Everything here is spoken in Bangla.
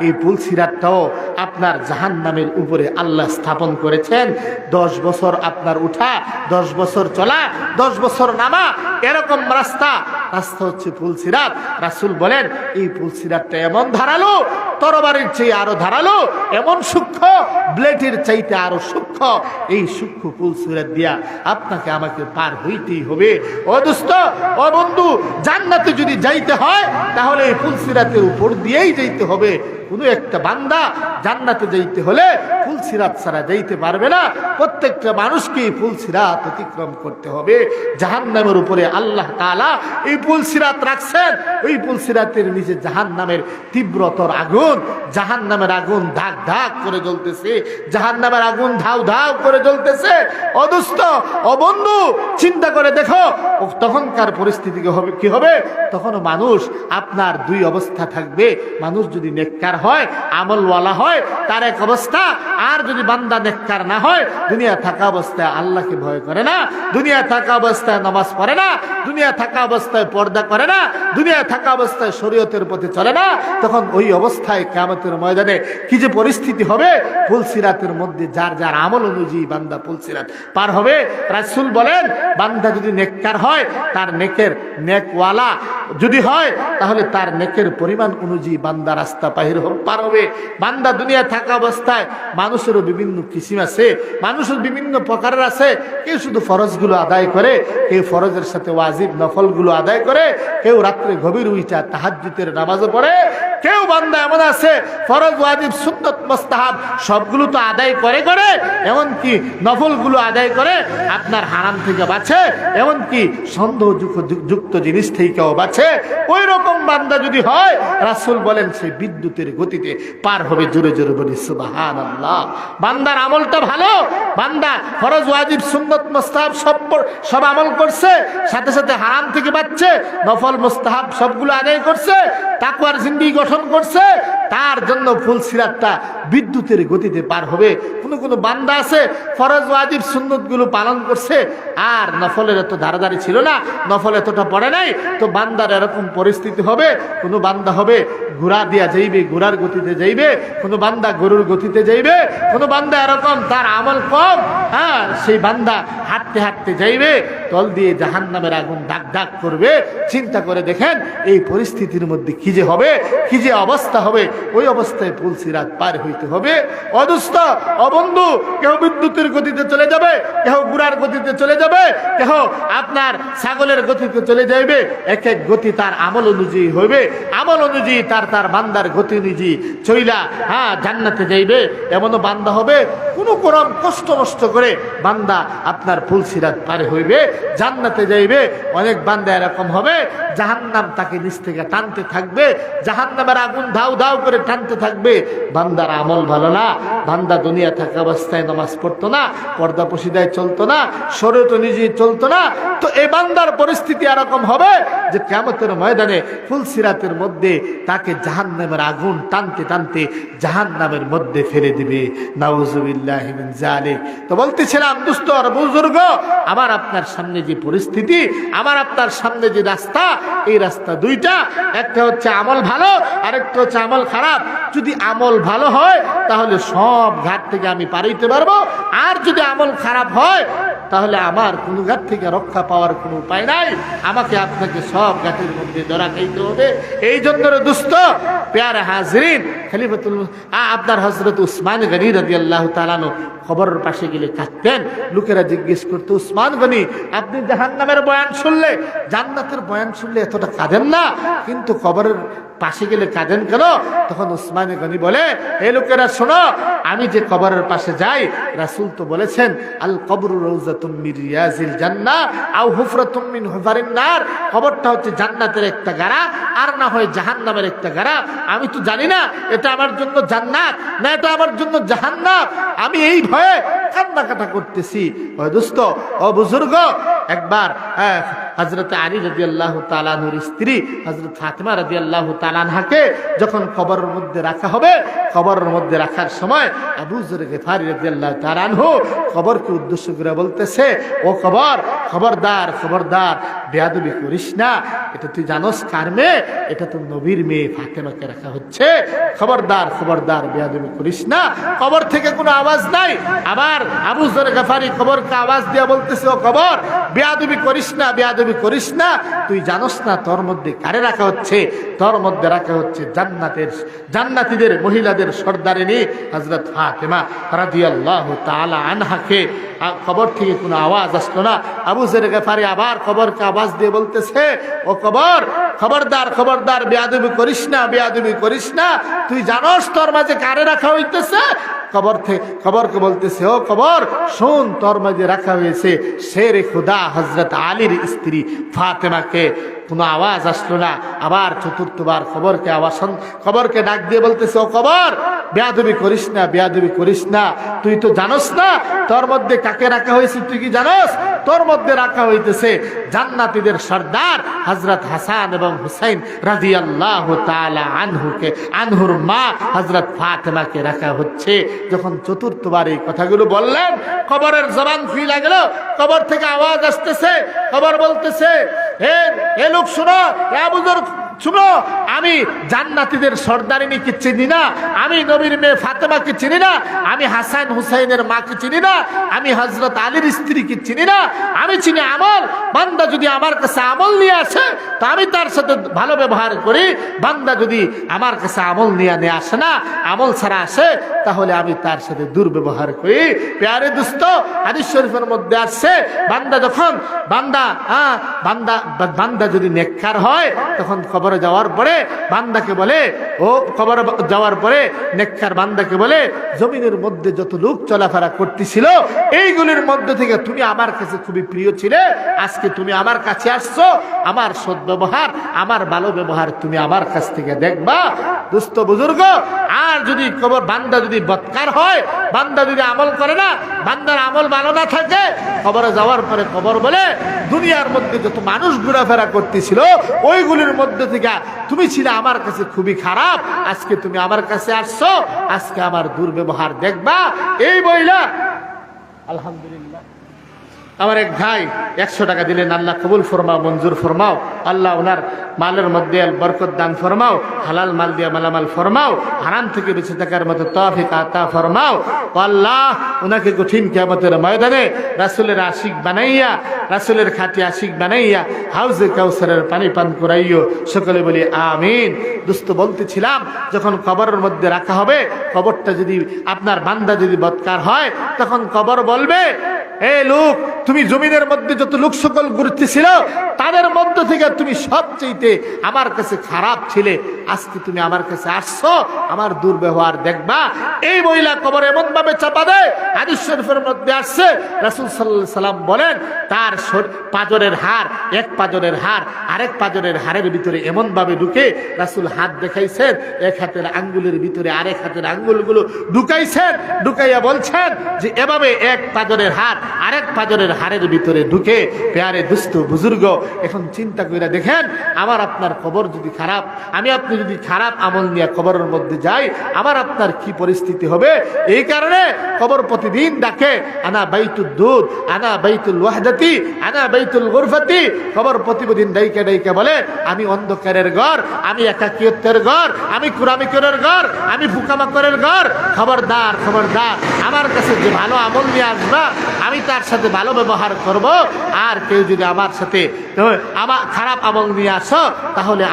এই পুল সিরাতটাও আপনার জাহান নামের উপরে আল্লাহ স্থাপন করেছেন। দশ বছর আপনার উঠা, দশ বছর চলা, দশ বছর নামা, এরকম রাস্তা। রাস্তা হচ্ছে পুল সিরাত। রাসুল বলেন, এই পুল সিরাতটা এমন ধারালো, তরবারির চেয়ে আরও ধারালো, এমন সূক্ষ্ম, ব্লেডের চাইতে আরও সূক্ষ্ম। এই সূক্ষ্ম পুল সিরাত দিয়া আপনাকে আমাকে পার হইতেই হবে। ও দোস্ত, ও বন্ধু, জান্নাতে যদি যাইতে হয়, তাহলে এই পুল সিরাতের উপর দিয়েই যাইতে হবে। কোনো একটা বান্দা জান্নাতে যাইতে হলে ফুল সিরাত ছাড়া যাইতে পারবে না। প্রত্যেকটা মানুষকে এই ফুল সিরাত অতিক্রম করতে হবে। জাহান নামের উপরে আল্লাহ তাআলা এই ফুল সিরাত রাখছেন। ওই ফুল সিরাতের নিচে জাহান নামের তীব্রতর আগুন জাহান নামের আগুন ধাক ধাক করে জ্বলতেছে জাহান নামের আগুন ধাউ ধাউ করে জ্বলতেছে। অদুস্ত অবন্ধু চিন্তা করে দেখো তখনকার পরিস্থিতি হবে কি হবে? তখন মানুষ আপনার দুই অবস্থা থাকবে। মানুষ যদি নেককার হয়, আমলওয়ালা হয়, তার এক অবস্থা। আর যদি বান্দা নেককার না হয় দুনিয়া থাকা অবস্থায় আল্লাহকে ভয় করে না দুনিয়া থাকা অবস্থায় নামাজ পড়ে না দুনিয়া থাকা অবস্থায় পর্দা করে না দুনিয়া থাকা অবস্থায় শরীয়তের পথে চলে না, তখন ওই অবস্থায় কেমতের ময়দানে কি যে পরিস্থিতি হবে ফুলসিরাতের মধ্যে যার যার আমল অনুযায়ী বান্দা ফুলসিরাত পার হবে। রাসুল বলেন, বান্দা যদি নেককার হয়, তার নেকের নেকওয়ালা যদি হয়, তাহলে তার নেকের পরিমাণ অনুযায়ী বান্দা রাস্তা বাহির হোক পার হবে বান্দা দুনিয়া থাকা অবস্থায় মানুষেরও বিভিন্ন কিসিম আছে, মানুষের বিভিন্ন প্রকারের আছে। কেউ শুধু ফরজগুলো আদায় করে, কেউ ফরজের সাথে ওয়াজিব নফলগুলো আদায় করে, কেউ রাত্রে গভীর উইটা তাহাজ্জুতের নামাজও পড়ে কেউ বান্দা এমন আছে, ফরজ, ওয়াজিব, সুন্নত, মোস্তাহাব, সবগুলো তো আদায় করে করে, এমনকি নফলগুলো আদায় করে আপনার হারাম থেকে বাঁচে, এমনকি সন্দেহ যুক্ত- যুক্ত জিনিস থেকেও বাঁচে। ওই রকম বান্দা যদি হয়, রাসূল বলেন, সে বিদ্যুতের গতিতে পার হবে জোরে জোরে বলি সুবাহান আল্লাহ বান্দার আমলটা ভালো, বান্দা ফরজ, ওয়াজিব, সুন্নত, মোস্তাহাব সব সব আমল করছে, সাথে সাথে হারাম থেকে বাঁচছে, নফল, মোস্তাহাব সবগুলো আদায় করছে তাকুয়ার জিন্দি গঠন করছে তার জন্য ফুল সিরাতটা বিদ্যুতের গতিতে পার হবে। কোনো কোনো বান্দা আছে, ফরজ ওয়াজিব সুন্নতগুলো পালন করছে, আর নফলের এত ধারাধারি ছিল না, নফল এতটা পড়ে নাই, তো বান্দার এরকম পরিস্থিতি হবে, কোনো বান্দা হবে ঘোড়া দিয়া যাইবে, ঘোড়ার গতিতে যাইবে, কোনো বান্দা গরুর গতিতে যাইবে, কোনো বান্দা এরকম তার আমল কম হ্যাঁ সেই বান্দা হাঁটতে হাঁটতে যাইবে, তল দিয়ে জাহান নামের আগুন ডাক ডাক করবে। চিন্তা করে দেখেন, এই পরিস্থিতির মধ্যে কি যে হবে, কি যে অবস্থা হবে ওই অবস্থায় ফুলসিরাত পার হইতে হবে। অদুস্থ, অবন্ধু, কেহ বিদ্যুতের গতিতে চলে যাবে কেউ গুড়ার গতিতে চলে যাবে, কেহ আপনার ছাগলের গতিতে চলে যাইবে। এক এক গতি তার আমল অনুযায়ী হইবে। আমল অনুযায়ী তার তার বান্দার গতি অনুযায়ী চইলা হ্যাঁ জান্নাতে যাইবে। এমনও বান্দা হবে। কোনো করম কষ্ট নষ্ট করে বান্দা আপনার ফুল ফুলসিরাত পারে হইবে, জান্নাতে যাইবে। অনেক বান্দা এরকম হবে, জাহান্নাম তাকে নিচ থেকে টানতে থাকবে। জাহান্নামের আগুন ধাউ ধাউ করে টানতে থাকবে, বান্দার আমল ভালো না, বান্দা দুনিয়া থাকা অবস্থায় নামাজ পড়তো না, পর্দা পশিদায় চলতো না শরীর তো নিজেই চলতো না। তো এই বান্দার পরিস্থিতি এরকম হবে যে কেমতের ময়দানে ফুলসিরাতের মধ্যে তাকে জাহান্নামের আগুন টানতে টানতে জাহান্নামের মধ্যে ফেলে দিবে। তো বলতেছিলাম দুস্থ আর বুজুর্গ, আমার আপনার সামনে যে পরিস্থিতি, আমার আপনার সামনে যে রাস্তা, এই রাস্তা দুইটা, একটা হচ্ছে আমল ভালো, আরেকটা হচ্ছে আমল খারাপ। যদি আমল ভালো হয়, তাহলে সব ঘাট থেকে আমি পারাইতে পারব। আর যদি আমল খারাপ হয় তাহলে আমার কোনো ঘাট থেকে রক্ষা পাওয়ার কোনো উপায় নাই। আমাকে আপনাকে সব ঘাটের মধ্যে ধরা খাইতে হবে। এই জন্য দুস্থ পেয়ারে হাজরিন, খলিফাতুল আপনার হজরত উসমান গনি রাজি আল্লাহ তালানো খবরের পাশে গেলে কাঁদতেন। লোকেরা জিজ্ঞেস করতো, উসমান গনি, আপনি জাহান নামের বয়ান শুনলে? জান্নাতের বয়ান শুনলে এতটা কাঁদেন না, কিন্তু খবরের পাশে গেলে কাঁদেন কেন? তখন উসমান গনি বলে এই লোকেরা শোনো, আমি যে কবরের পাশে যাই, রাসূল তো বলেছেন, আল কবর নার। কবরটা হচ্ছে জান্নাতের আর না হয় জাহান্নামের আমি তো জানি না, এটা আমার জন্য জান্নাত না এটা আমার জন্য জাহান্নাম। আমি এই ভয়ে কান্নাকাটা করতেছি। দোস্ত, ও বুজুর্গ, একবার হ্যাঁ হজরত আলী রাজি আল্লাহ তালানুর স্ত্রী হজরত ফাতেমা রাজি আল্লাহ তালানহাকে যখন কবরের মধ্যে রাখা হবে, কবরের মধ্যে রাখার সময় আবু জর গেফারি রাজি আল্লাহ তালানহু কবরকে উদ্দেশ্য করে বলতেছে, ও কবর, খবরদার খবরদার, বেয়াদবি করিস না। এটা তুই জানোস কার মেয়ে? এটা তো নবীর মেয়ে ফাতেমাকে রাখা হচ্ছে। খবরদার খবরদার, বেয়াদবি করিস না। কবর থেকে কোনো আওয়াজ নাই। আবার আবু জর গাফারি কবরকে আওয়াজ দিয়ে বলতেছে, ও কবর, বেয়াদবি করিস না, বেয়াদবি করিস না, তুই জানোস না তোর মধ্যে কারে রাখা হচ্ছে? তোর মধ্যে রাখা হচ্ছে জান্নাতের, জান্নাতীদের, মহিলাদের সর্দারিনী হজরত ফাতেমা রাদিয়াল্লাহু তাআলা আনহাকে। কবর থেকে কোনো আওয়াজ আসলো না। আবু জের গেফারি আবার খবরকে আওয়াজ দিয়ে বলতেছে, ও খবর খবরদার খবরদার, বেয়াদবি করিস না, বেয়াদবি করিস না। তুই জানোস তোর মাঝে কারে রাখা হইতেছে? কবর থেকে খবরকে বলতেছে, ও কবর, শোন, তোর মাঝে রাখা হয়েছে শের খুদা হজরত আলীর স্ত্রী ফাতেমাকে। কোনো আওয়াজ আসলো না। আবার চতুর্থবার খবরকে আওয়াজ খবরকে ডাক দিয়ে বলতেছে, ও কবর বেয়াদবি করিস না, বেয়াদবি করিস না। তুই তো জানোস না, তোর মধ্যে কাকে রাখা হয়েছে, তুই কি জানোস? তোর মধ্যে রাখা হইতেছে জান্নাতীদের সর্দার হজরত হাসান এবং হুসাইন রাজি আল্লাহ আনহুকে, আনহুর মা হজরত ফাতেমাকে রাখা হচ্ছে। যখন চতুর্থবার এই কথাগুলো বললেন কবরের জবান খুলে লাগল কবর থেকে আওয়াজ আসতেছে কবর বলতেছে হে লোক শুনো এ আবুজর শুনো, আমি জান্নাতীদের সর্দারিনীকে চিনি না, আমি নবীর মেয়ে ফাতেমাকে চিনি না, আমি হাসান হুসাইনের মাকে চিনি না, আমি হজরত আলীর স্ত্রীকে চিনি না, আমি চিনি আমল, বান্দা যদি আমার কাছে আমল নিয়ে আসে, তো আমি তার সাথে ভালো ব্যবহার করি, বান্দা যদি আমার কাছে আমল নিয়ে নিয়ে আসে না, আমল ছাড়া আসে, তাহলে আমি তার সাথে দুর্ব্যবহার করি। পেয়ারে দুস্থ হাদিস শরীফের মধ্যে আসছে, বান্দা যখন, বান্দা হ্যাঁ বান্দা বান্দা যদি নেককার হয়, তখন কবরে যাওয়ার পরে বান্দাকে বলে, ও কবরে যাওয়ার পরে নেককার বান্দাকে বলে, জমিনের মধ্যে যত লোক চলাফেরা করতেছিল, এইগুলির মধ্যে থেকে তুমি আমার কাছে খুবই প্রিয় ছিলে, আজকে তুমি আমার কাছে আসছো, আমার সৎ ব্যবহার, আমার ভালো ব্যবহার তুমি আমার কাছ থেকে দেখবা। দুস্থ বুজুর্গ, আর যদি কবর বান্দা যদি বৎকার হয়, বান্দা যদি আমল করে না, বান্দার আমল ভালো না থাকে কবরে যাওয়ার পরে কবর বলে দুনিয়ার মধ্যে যত মানুষ ঘোরাফেরা করতেছিল, ওইগুলির মধ্যে থেকে তুমি ছিলে আমার কাছে খুবই খারাপ। আজকে তুমি আমার কাছে আসছো, আজকে আমার দুর্ব্যবহার দেখবা। এই বইলা আলহামদুলিল্লাহ। আমার এক ভাই একশো টাকা দিলেন আল্লাহ কবুল ফরমাও, মঞ্জুর ফরমাও, আল্লাহ ওনার মালের মধ্যে বরকত দান ফরমাও, হালাল মাল দিয়ে মালামাল ফরমাও, হারাম থেকে বেঁচে থাকার মতো তফিক আতা ফরমাও। আল্লাহ ওনাকে কঠিন কেমতের ময়দানে রাসুলের আশিক বানাইয়া, রাসুলের খাটি আশিক বানাইয়া, হাউজে কাউসারের পানি পান করাইও। সকলে বলি আমিন। দুস্থ বলতেছিলাম, যখন কবরের মধ্যে রাখা হবে, কবরটা যদি আপনার বান্দা যদি বৎকার হয়, তখন কবর বলবে, এ লোক তুমি জমিনের মধ্যে যত লোক সকল ছিল তাদের মধ্য থেকে তুমি সবচেয়ে আমার কাছে খারাপ ছিলে। আজকে তুমি আমার কাছে আসছো, আমার দুর্ব্যবহার দেখবা। এই মহিলা কবর এমন ভাবে চাপা দেয়, হাদিস শরীফের মধ্যে আসছে, রাসূল সাল্লাল্লাহু সাল্লাম বলেন, তার পাজরের হার এক পাজরের হার আরেক পাজরের হারের ভিতরে এমন ভাবে ঢুকে রাসূল হাত দেখাইছেন, এক হাতের আঙ্গুলের ভিতরে আরেক হাতের আঙ্গুলগুলো ঢুকাইছেন, ঢুকাইয়া বলছেন যে, এভাবে এক পাজরের হার আরেক পাজরের হারের ভিতরে ঢুকে পেয়ারে দুস্থ বুজুর্গ এখন চিন্তা করে দেখেন, আমার আপনার খবর যদি খারাপ, আমি আপনি যদি খারাপ আমল নিয়ে কবরের মধ্যে যাই, আমার আপনার কি পরিস্থিতি হবে? এই কারণে কবর প্রতিদিন ডাকে, আনা বাইতুল দুধ, আনা বাইতুল ওয়াহদাতি, আনা বাইতুল গুরফাতি। খবর প্রতিদিন ডাইকে ডাইকে বলে, আমি অন্ধকারের ঘর, আমি একাকিয়ত্বের ঘর, আমি কুরামিকরের ঘর, আমি ফুকামাকরের ঘর। খবরদার খবরদার, আমার কাছে যে ভালো আমল নিয়ে আসবা, আমি তার সাথে ভালো ব্যবহার করব। আর কেউ যদি আমার সাথে আমার খারাপ আমল নিয়ে আসো তাহলে